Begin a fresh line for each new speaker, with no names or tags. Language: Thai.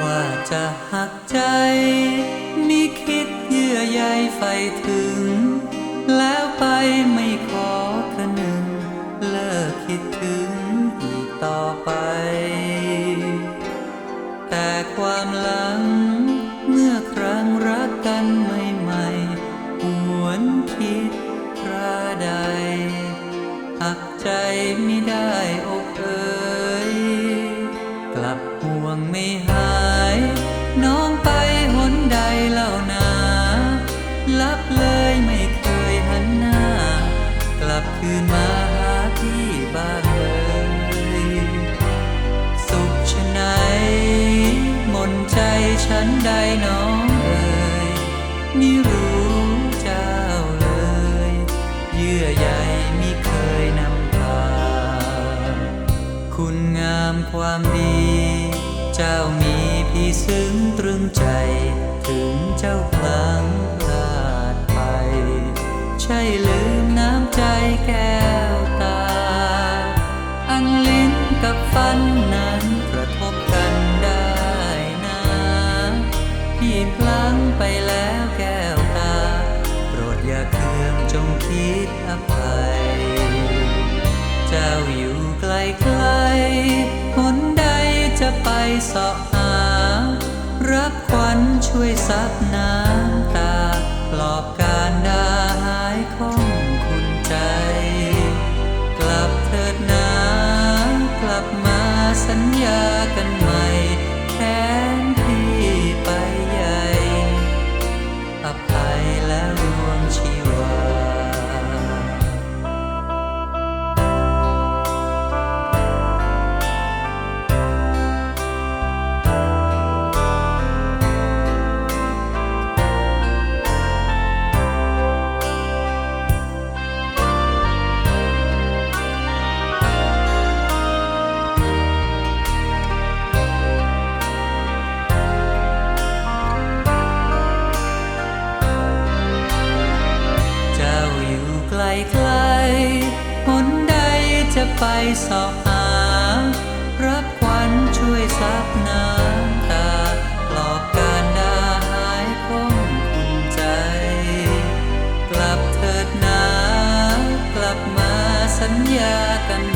ว่าจะหักใจ มิคิดเยื่อใยใฝ่ถึง แล้วไปไม่ขอคนึง เลิกคิดถึงอีกต่อไป แต่ความหลัง เมื่อครั้งรักกันใหม่ๆหวนคิดคราใด หักใจไม่ได้อกเอ่ยกลับห่วงไม่หา นใดน้องเอ่ยไม่รู้เจ้าเลย เยื่อใยมิเคยนำพา คุณงามความดี เจ้ามีพี่ซึ้งตรึง งจงคิดอภัย เจ้าอยู่ไกลไกลหนใดจะไปสอบหา รับควันช่วยซับน้ำตาปลอบการด ไกลไกลหนใดจะไปสอบหา รับควันช่วยซับน้ำตาหลอกการดาหายคงคุณใจ กลับเถิดนากลับมาสัญญากันใหม่แค้น